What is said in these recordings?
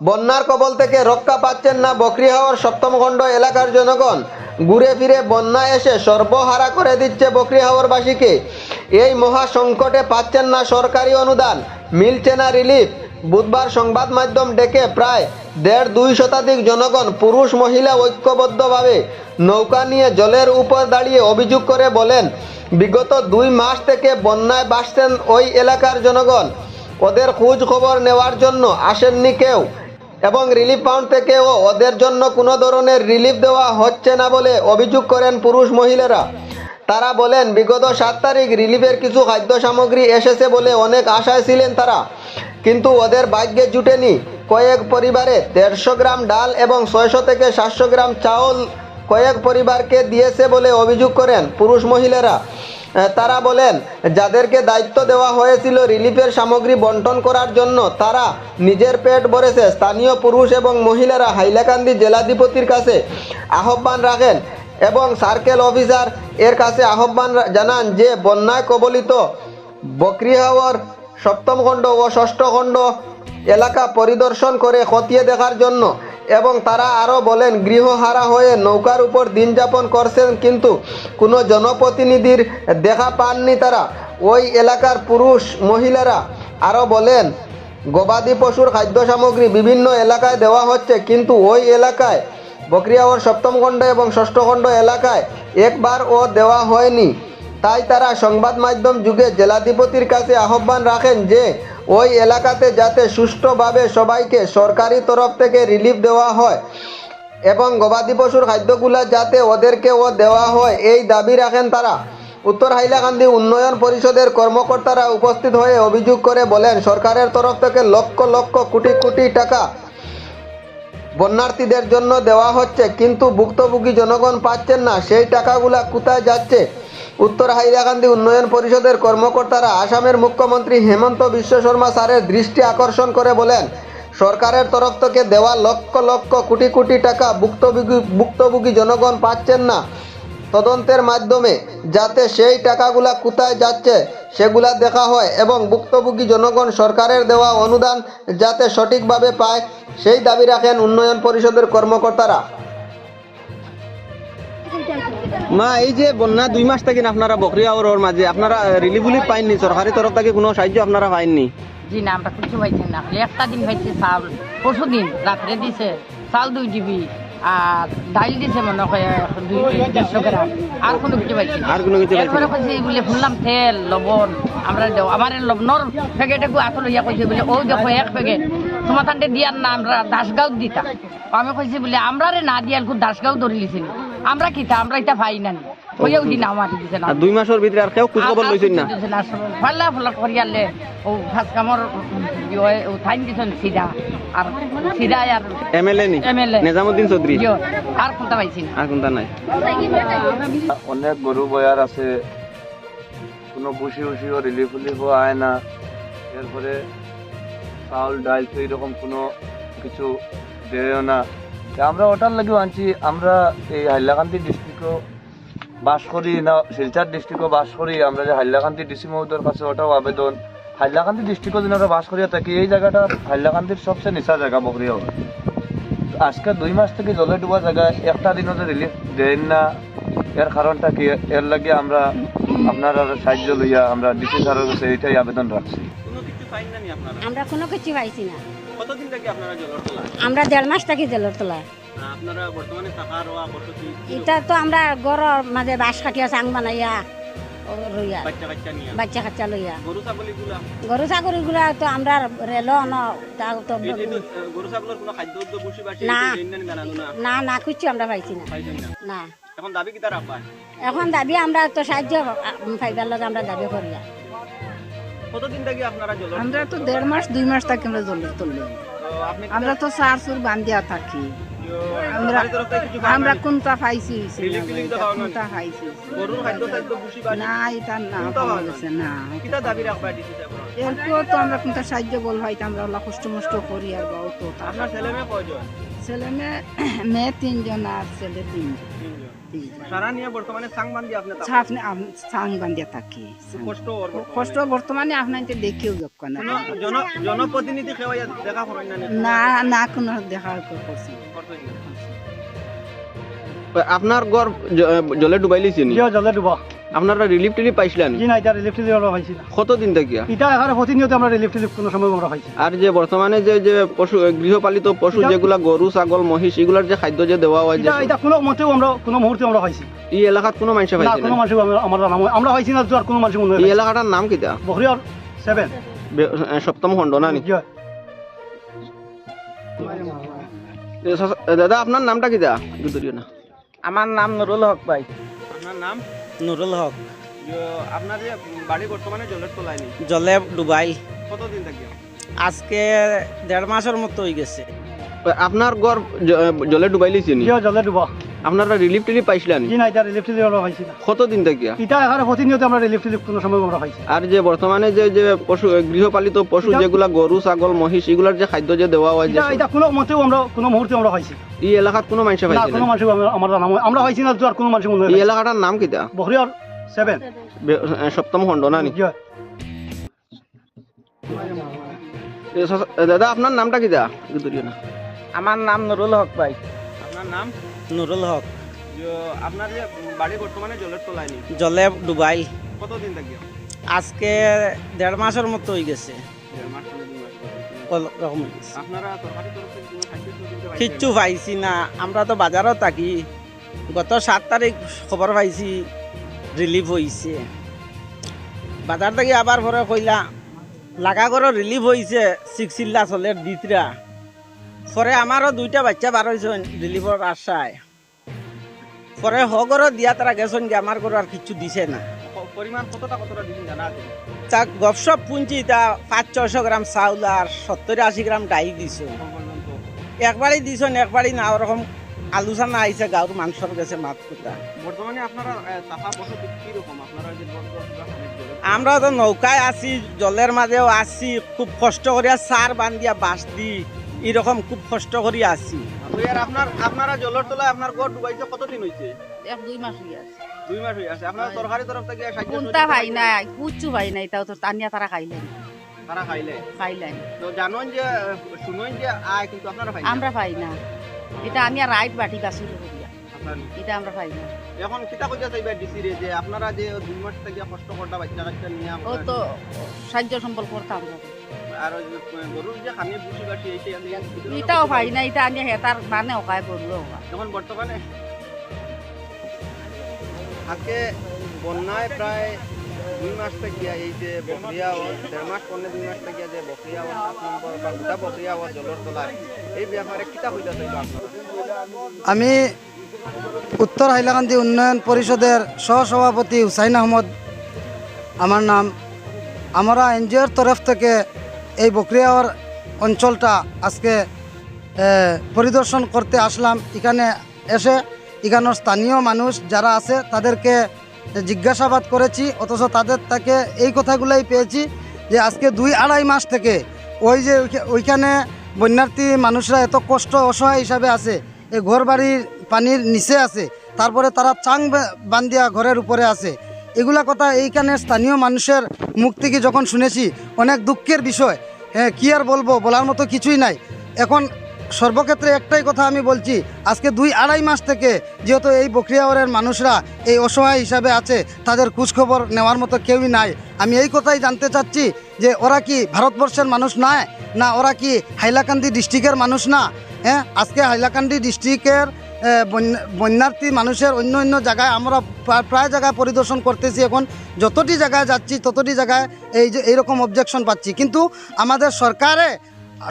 বন্যার কবল থেকে রক্ষা পাচ্ছেন না বকরিহাওয়ার সপ্তম খণ্ড এলাকার জনগণ। ঘুরে ফিরে বন্যা এসে সর্বহারা করে দিচ্ছে বকরিহাওয়ারবাসীকে এই মহা সংকটে পাচ্ছেন না সরকারি অনুদান। মিলছে না রিলিফ। বুধবার সংবাদ মাধ্যম ডেকে প্রায় দেড় দুই শতাধিক জনগণ পুরুষ মহিলা ঐক্যবদ্ধভাবে নৌকা নিয়ে জলের উপর দাঁড়িয়ে অভিযোগ করে বলেন, বিগত দুই মাস থেকে বন্যায় বাসছেন ওই এলাকার জনগণ। ওদের খোঁজ খবর নেওয়ার জন্য আসেননি কেউ। এবং রিলিফ ফান্ড থেকেও ওদের জন্য কোনো ধরনের রিলিফ দেওয়া হচ্ছে না বলে অভিযোগ করেন পুরুষ মহিলারা। তারা বলেন, বিগত সাত তারিখ রিলিফের কিছু খাদ্য সামগ্রী এসেছে বলে অনেক আশায় ছিলেন তারা। কিন্তু ওদের ভাগ্যে জুটেনি। কয়েক পরিবারে দেড়শো গ্রাম ডাল এবং ছয়শো থেকে সাতশো গ্রাম চাউল কয়েক পরিবারকে দিয়েছে বলে অভিযোগ করেন পুরুষ মহিলারা। তারা বলেন, যাদেরকে দায়িত্ব দেওয়া হয়েছিল রিলিফের সামগ্রী বন্টন করার জন্য, তারা নিজের পেট ভরেছে। স্থানীয় পুরুষ এবং মহিলারা হাইলাকান্দি জেলাধিপতির কাছে আহ্বান রাখেন এবং সার্কেল অফিসার এর কাছে আহ্বান জানান যে, বন্যায় কবলিত বকরিহাওয়ার সপ্তম খণ্ড ও ষষ্ঠ খণ্ড এলাকা পরিদর্শন করে খতিয়ে দেখার জন্য এবং তারা আরও বলেন, গৃহহারা হয়ে নৌকার উপর দিন যাপন করছেন, কিন্তু কোনো জনপ্রতিনিধির দেখা পাননি তারা। ওই এলাকার পুরুষ মহিলারা আরও বলেন, গবাদি পশুর খাদ্য সামগ্রী বিভিন্ন এলাকায় দেওয়া হচ্ছে, কিন্তু ওই এলাকায় বকরিয়াওয়ার সপ্তম খণ্ড এবং ষষ্ঠ খণ্ড এলাকায় একবার ও দেওয়া হয়নি। তাই তারা সংবাদ মাধ্যম যুগে জেলাধিপতির কাছে আহ্বান রাখেন যে, ওই এলাকাতে যাতে সুষ্ঠুভাবে সবাইকে সরকারি তরফ থেকে রিলিফ দেওয়া হয় এবং গবাদি পশুর খাদ্যগুলা যাতে ওদেরকেও দেওয়া হয়, এই দাবি রাখেন তারা। উত্তর হাইলাকান্দি উন্নয়ন পরিষদের কর্মকর্তারা উপস্থিত হয়ে অভিযোগ করে বলেন, সরকারের তরফ থেকে লক্ষ লক্ষ কোটি কোটি টাকা বন্যার্থীদের জন্য দেওয়া হচ্ছে, কিন্তু ভুক্তভোগী জনগণ পাচ্ছেন না। সেই টাকাগুলা কোথায় যাচ্ছে? উত্তর হাইলাকান্দি উন্নয়ন পরিষদের কর্মকর্তারা আসামের মুখ্যমন্ত্রী হেমন্ত বিশ্ব শর্মা স্যারের দৃষ্টি আকর্ষণ করে বলেন, সরকারের তরফ থেকে দেওয়া লক্ষ লক্ষ কোটি কোটি টাকা ভুক্তভোগী ভুক্তভোগী জনগণ পাচ্ছেন না তদন্তের মাধ্যমে, যাতে সেই টাকাগুলা কোথায় যাচ্ছে সেগুলা দেখা হয় এবং ভুক্তভোগী জনগণ সরকারের দেওয়া অনুদান যাতে সঠিকভাবে পায়, সেই দাবি রাখেন উন্নয়ন পরিষদের কর্মকর্তারা। মা এই যে বন্যা দুই মাস থেকে আপনারা বকরিয়া ওর মাঝে আপনারা রিলিফ উলিফ পাইননি সরকারি তরফ থেকে কোনো সাহায্য আপনারা পাইননি? জি না আমরা কিছু পাইছি না। খালি একটা দিন পাইছি চাউল পরশু দিন রাত্রে দিছে চাল দুই দিবি আর ডাইল দিছে মনে হয় গ্রাম। আর কোনো কিছু পাইছি। আর কোনো কিছু এরপরে। কইছে বলে শুনলাম তেল লবণ আমরা দেও আমার লবণর প্যাকেটে আসলে ইয়া কইছে বলে ও দেখো এক প্যাকেট তোমার তান্ডে দিয়ার না আমরা দাসগাঁও দিতা আমি কইছি বলে আমরা না দিয়ার দাসগাঁও ধরে লিছিল আমরা কিতা আমরা এটা ভাই না কইয়াও দিন আমার দিছে না। দুই মাসের ভিতরে আর কেউ খোঁজ খবর লইছেন না? ফাল্লা ফাল্লা করিয়ালে ও ফাঁস কামর ও থাইন দিছেন সিধা। আর সিধা আর এমএলএ নি? MLA চৌধুরী? আর কোনটা পাইছি আর কোনটা নাই? অনেক গরু বয়ার আছে। কোনো বসি উসিও রিলিফ উলিফও আয় না। এরপরে চাউল ডাল তো এরকম কোনো কিছু দেয়ও না। আমরা ওটার লাগেও আনছি আমরা এই হাইলাকান্দি ডিস্ট্রিক্টও বাস করি না শিলচর ডিস্ট্রিক্টও বাস করি আমরা যে হাইলাকান্দি ডিসি মহোদয়ের কাছে ওটাও আবেদন। হাইলাকান্দি ডিস্ট্রিক্টও যেন আমরা বাস করিয়া থাকি এই জায়গাটা হাইলাকান্দির সবচেয়ে নিচা জায়গা বকরিয়া আজকে দুই মাস থেকে জলে ডুবা জায়গায় একটা দিনও যে রিলিফ দেন না এর কারণটা কি? এর লাগে আমরা আপনার সাহায্য লইয়া আমরা ডিসি স্যারের কাছে এইটাই আবেদন রাখছি। কোনো কিছু পাইন না আপনারা? আমরা কোনো কিছু পাইছি না। কতদিন থেকে আপনারা তোলা? আমরা দেড় মাস থাকি জেলের তলায় আপনারা বর্তমানে থাকা রোয়া বসতি এটা তো আমরা গড়ের মাঝে বাঁশ কাটিয়া চাং বানাইয়া রইয়া। বাচ্চা কাচ্চা লইয়া। গরু ছাগলী গুলা? গরু ছাগল তো আমরা রেল ন তো গরু ছাগলের কোনো খাদ্য বসি বাসি না। না? কিছু আমরা পাইছি না। না? না। এখন দাবি কি তারা এখন দাবি আমরা তো সাহায্য পাইবার লগে আমরা দাবি করিয়া কতদিন থেকে আপনারা জলের আমরা তো দেড় মাস দুই মাস থাকি আমরা জলের তলে। তো আমরা তো সার সুর বান্ধিয়া থাকি। আমরা আমরা কোনটা পাইছি? কোনটা বাসি না এটা না না এরপর তো আমরা কোনটা সাহায্য বল হয়তো আমরা ওলা কষ্ট মষ্ট করি আর বাউ তো ছেলে মেয়ে মেয়ে তিনজন আর ছেলে তিনজন। বর্তমানে সাং বান্ধি আপনি থাকেন। আপনি আপ- সাং বান্ধিয়া থাকি। কষ্ট বর্তমানে আপনার দেখিও যোগ না। জনপ্রতিনিধি দেখা না না না কোনো দেখা করছি আপনার ঘর জলে ডুবাই লিছি নি? জলে ডুবা? আপনারা রিলিফ টিলিফ পাইছিলেন? জি না এটা রিলিফ টিলিফ আমরা পাইছি না। কতদিন থেকে? এটা এখানে প্রতিনিয়ত আমরা রিলিফ টিলিফ কোনো সময় আমরা পাইছি আর যে বর্তমানে যে যে পশু গৃহপালিত পশু যেগুলা গরু ছাগল মহিষ এগুলার যে খাদ্য যে দেওয়া হয় যে এটা এটা কোনো মতেও আমরা কোনো মুহূর্তে আমরা পাইছি এই এলাকাত কোনো মানুষে না পাইছে কোনো না? মানুষ আমরা নাম আমরা পাইছি না আর কোনো মানুষ মনে এই এলাকাটার নাম কিটা বহরিয়ার সেভেন বে- এ, সপ্তম খণ্ড না নি? দাদা আপনার নামটা ধরিও না আমার নাম নুরুল হক ভাই। আপনার নাম? নুরুল হক। আপনার যে বাড়ি বর্তমানে জলের তলায় নেই। জলে ডুবাই কতদিন থাকি? আজকে দেড় মাসের মতো হয়ে গেছে। আপনার ঘর জলে ডুবাই লিছি নি জলে ডুবা। আপনারা রিলিফ টিলিফ পাইছিলেন জি না এটা রিলিফ টিলিফ আমরা পাইছি না। কতদিন থেকে এটা এখানে প্রতিনিয়ত আমরা রিলিফ টিলিফ কোনো সময় আমরা পাইছি আর যে বর্তমানে যে যে পশু গৃহপালিত পশু যেগুলা গরু ছাগল মহিষ এগুলার যে খাদ্য যে দেওয়া হয় যে এটা এটা কোনো মতেও আমরা কোনো মুহূর্তে আমরা পাইছি এই এলাকাত কোনো মানুষে না কোনো মানুষ আমরা নাম আমরা পাইছি না তো আর কোনো মানুষ মনে এই এলাকাটার নাম কিটা বহরিয়ার সেভেন বে- এ, সপ্তম খণ্ড না নি? দাদা আপনার নামটা একটু ধরিও আমার নাম নুরুল হক ভাই। আপনার নাম? নুরুল হক। আপনার যে বাড়ি বর্তমানে জলের তলায় নেই। জলে ডুবাই কতদিন থেকে? আজকে দেড় মাসের মতো হয়ে গেছে? কিচ্ছু পাইছি না। আমরা তো বাজারও থাকি। গত সাত তারিখ খবর পাইছি রিলিফ হয়েছে বাজার থেকে আবার পরে কইলা লাগা করে রিলিফ হয়েছে সিক্সিল্লা চলের দিতরা। পরে আমারও দুইটা বাচ্চা বার হয়েছে রিলিফর আশায় পরে হগরও দিয়া তারা গেছেন যে আমার ঘর আর কিছু দিছে না। প- পরিমাণ কতটা কতটা দিন জানা আছে তা গপসপ পুঞ্চি তা পাঁচ ছশো গ্রাম চাউল আর সত্তর আশি গ্রাম ডাই দিছ। একবারই দিছেন একবারই না ওরকম আলোচনা আইছে গাঁর মাংসর গেছে মাত কুটা। বর্তমানে আপনারা টাকা কীরকম? আপনারা জলের- আমরা তো নৌকায় আছি জলের মাঝেও আছি খুব কষ্ট করিয়া সার বান্ধিয়া বাঁশ দি এরকম খুব কষ্ট করিয়া আছি। ইয়ার আপনার আপনারা জলের তলায় আপনার ঘর ডুবাইছে কতদিন হয়েছে এক দুই মাস হয়ে আছে। দুই মাস হয়ে আছে। আপনারা সরকারি তরফ থেকে সাহায্য কোনটা ভাই? নাই কুচ্ছু ভাই নাই তাও তো তানিয়া তারা খাইলেন। তারা খাইলে? খাইলেন। তো জানেন যে শুনেন যে আয় কিন্তু আপনারা পাইছেন আমরা পাই না। এটা আমি আর রাইট বাটি বাসি এটা আমরা পাই না। এখন কিতা কইতে চাইবা ডিসি রে যে আপনারা যে দুই মাস থেকে কষ্ট করতে বাচ্চা কাচ্চা নিয়ে ও তো সাহায্য সম্বল করতাম। না। আর গরুর যে খানি বুসি বাসি এইটা আমি এটাও পাই না এটা আমি হেতার মানে এখন বর্তমানে আজকে বন্যায় প্রায় দুই মাস থেকে এই যে বকরিয়া ও দেড় মাস পরে দুই মাস থেকে যে বকরিয়া ও সাত নম্বর বা গোটা বকরিয়া ও জলের তলায় এই ব্যাপারে কিতা হইতে চাইবা আমি উত্তর হাইলাকান্দি উন্নয়ন পরিষদের সহসভাপতি হুসাইন আহমদ আমার নাম। আমরা এনজিওর তরফ থেকে এই বকরিয়াওয়ার অঞ্চলটা আজকে পরিদর্শন করতে আসলাম। এখানে এসে এখানের স্থানীয় মানুষ যারা আছে তাদেরকে জিজ্ঞাসাবাদ করেছি, অথচ তাদের থেকে এই কথাগুলোই পেয়েছি যে আজকে দুই আড়াই মাস থেকে ওই যে ওইখা- ওইখানে বন্যার্থী মানুষরা এত কষ্ট, অসহায় হিসাবে আছে এই ঘর বাড়ির পানির নিচে আছে, তারপরে তারা চাং বা- বান্ধিয়া ঘরের উপরে আছে। এগুলা কথা এইখানে স্থানীয় মানুষের মুখ থেকে যখন শুনেছি, অনেক দুঃখের বিষয়। হ্যাঁ কী আর বলব? বলার মতো কিছুই নাই। এখন সর্বক্ষেত্রে একটাই কথা আমি বলছি, আজকে দুই আড়াই মাস থেকে যেহেতু এই বকরিয়াওয়ারের মানুষরা এই অসহায় হিসাবে আছে, তাদের খোঁজখবর নেওয়ার মতো কেউই নাই। আমি এই কথাই জানতে চাচ্ছি যে ওরা কি ভারতবর্ষের মানুষ নয় না ওরা কি হাইলাকান্দি ডিস্ট্রিক্টের মানুষ না? হ্যাঁ আজকে হাইলাকান্দি ডিস্ট্রিক্টের বন্যার্থী মানুষের অন্য অন্য জায়গায় আমরা প্রা- প্রায় জায়গায় পরিদর্শন করতেছি এখন। যতটি জায়গায় যাচ্ছি, ততটি জায়গায় এই যে, এইরকম অবজেকশন পাচ্ছি। কিন্তু আমাদের সরকারে,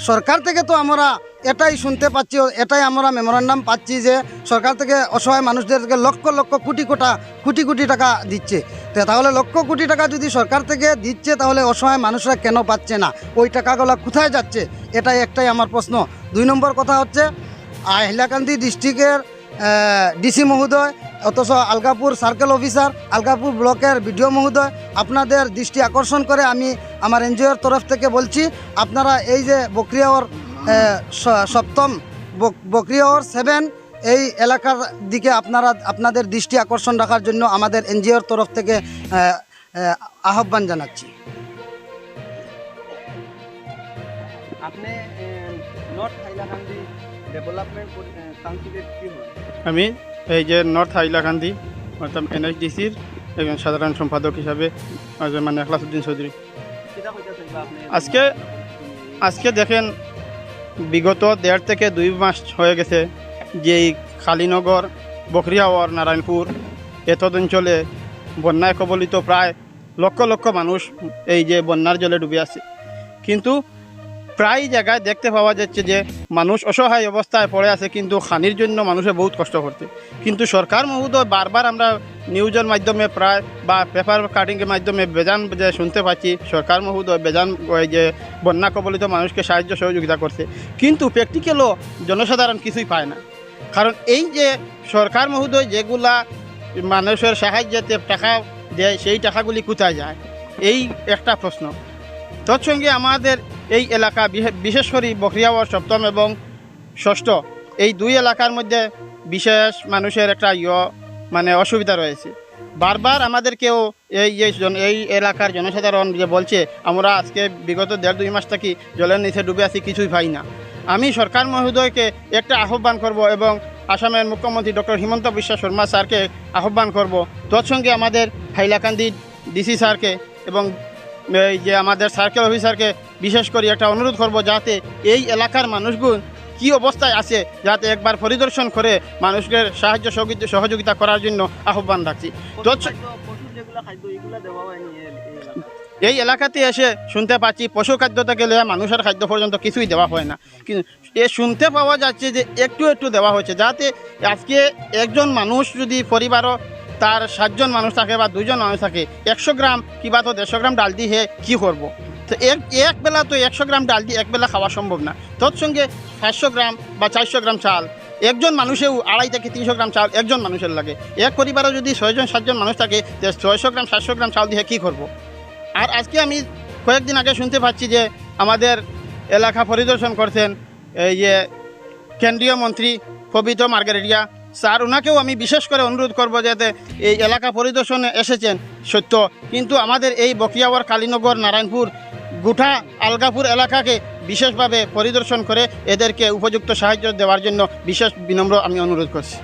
সরকার থেকে তো আমরা এটাই শুনতে পাচ্ছি, এটাই আমরা মেমোরান্ডাম পাচ্ছি যে, সরকার থেকে অসহায় মানুষদেরকে লক্ষ লক্ষ কোটি কোটা, কোটি কোটি টাকা দিচ্ছে। তো তাহলে লক্ষ কোটি টাকা যদি সরকার থেকে দিচ্ছে, তাহলে অসহায় মানুষরা কেন পাচ্ছে না? ওই টাকাগুলো কোথায় যাচ্ছে? এটাই একটাই আমার প্রশ্ন। দুই নম্বর কথা হচ্ছে হাইলাকান্দি ডিস্ট্রিক্টের ডিসি মহোদয় অথচ আলগাপুর সার্কেল অফিসার আলগাপুর ব্লকের বিডিও মহোদয় আপনাদের দৃষ্টি আকর্ষণ করে আমি আমার এনজিওর তরফ থেকে বলছি আপনারা এই যে স- সপ্তম বকরিয়র সেভেন এই এলাকার দিকে আপনারা আপনাদের দৃষ্টি আকর্ষণ রাখার জন্য আমাদের এনজিওর তরফ থেকে আহ, আহ, আহ্বান জানাচ্ছি। আপনি নর্থ হাইলাকান্দি ডেভেলপমেন্ট কাউন্সিলের কি হন আমি এই যে নর্থ হাইলাকান্দি অর্থাৎ এনএসডিসির একজন সাধারণ সম্পাদক হিসাবে মানে এখলাসুদ্দিন চৌধুরী। আজকে আজকে দেখেন বিগত দেড় থেকে দুই মাস হয়ে গেছে যে এই খালিনগর বকরিয়াওয়ার নারায়ণপুর এতদ অঞ্চলে বন্যায় কবলিত প্রায় লক্ষ লক্ষ মানুষ এই যে বন্যার জলে ডুবে আছে। কিন্তু প্রায় জায়গায় দেখতে পাওয়া যাচ্ছে যে মানুষ অসহায় অবস্থায় পড়ে আছে, কিন্তু খানির জন্য মানুষে বহুত কষ্ট করছে। কিন্তু সরকার মহোদয় বারবার আমরা নিউজের মাধ্যমে প্রায় বা পেপার কাটিংয়ের মাধ্যমে বেজান যে শুনতে পাচ্ছি, সরকার মহোদয় বেজান যে বন্যা কবলিত মানুষকে সাহায্য সহযোগিতা করছে। কিন্তু প্র্যাকটিক্যালও জনসাধারণ কিছুই পায় না। কারণ এই যে সরকার মহোদয় যেগুলা মানুষের সাহায্যতে টাকা দেয়, সেই টাকাগুলি কোথায় যায়? এই একটা প্রশ্ন। তৎসঙ্গে আমাদের এই এলাকা বিশেষ করে বকরিয়াওয়ার সপ্তম এবং ষষ্ঠ। এই দুই এলাকার মধ্যে বিশেষ মানুষের একটা ইয় মানে অসুবিধা রয়েছে। বারবার আমাদেরকেও এই যে এই এলাকার জনসাধারণ যে বলছে, আমরা আজকে বিগত দেড় দুই মাস থাকি জলের নিচে ডুবে আছি, কিছুই পাই না। আমি সরকার মহোদয়কে একটা আহ্বান করব এবং আসামের মুখ্যমন্ত্রী ডক্টর হিমন্ত বিশ্ব শর্মা স্যারকে আহ্বান করব। তৎসঙ্গে আমাদের হাইলাকান্দি ডিসি স্যারকে এবং এই যে আমাদের সার্কেল অফিসারকে বিশেষ করে একটা অনুরোধ করব যাতে এই এলাকার মানুষগুলো কি অবস্থায় আছে যাতে একবার পরিদর্শন করে মানুষকে সাহায্য সহযোগি- সহযোগিতা করার জন্য আহ্বান রাখছি। এই এলাকাতে এসে শুনতে পাচ্ছি পশু খাদ্য থেকে মানুষের খাদ্য পর্যন্ত কিছুই দেওয়া হয় না। কিন্তু এ শুনতে পাওয়া যাচ্ছে যে একটু একটু দেওয়া হয়েছে যাতে আজকে একজন মানুষ যদি পরিবারও তার সাতজন মানুষ থাকে বা দুজন মানুষ থাকে, একশো গ্রাম কিবা তো দেড়শো গ্রাম ডাল দিয়ে কী করব? তো এক এক বেলা তো একশো গ্রাম ডাল দিয়ে এক বেলা খাওয়া সম্ভব না। তৎসঙ্গে সাতশো গ্রাম বা চারশো গ্রাম চাল, একজন মানুষেও আড়াই থেকে তিনশো গ্রাম চাল একজন মানুষের লাগে। এক পরিবারে যদি ছয়জন, সাতজন মানুষ থাকে ছয়শো গ্রাম, সাতশো গ্রাম চাল দিয়ে কী করব? আর আজকে আমি কয়েকদিন আগে শুনতে পাচ্ছি যে আমাদের এলাকা পরিদর্শন করছেন, এই যে কেন্দ্রীয় মন্ত্রী পবিত্র মার্গারেটিয়া। স্যার ওনাকেও আমি বিশেষ করে অনুরোধ করব যাতে এই এলাকা পরিদর্শনে এসেছেন, সত্য। কিন্তু আমাদের এই বকিয়াওয়ার কালীনগর, নারায়ণপুর, গুঠা, আলগাপুর এলাকাকে বিশেষভাবে পরিদর্শন করে এদেরকে উপযুক্ত সাহায্য দেওয়ার জন্য বিশেষ বিনম্র আমি অনুরোধ করছি।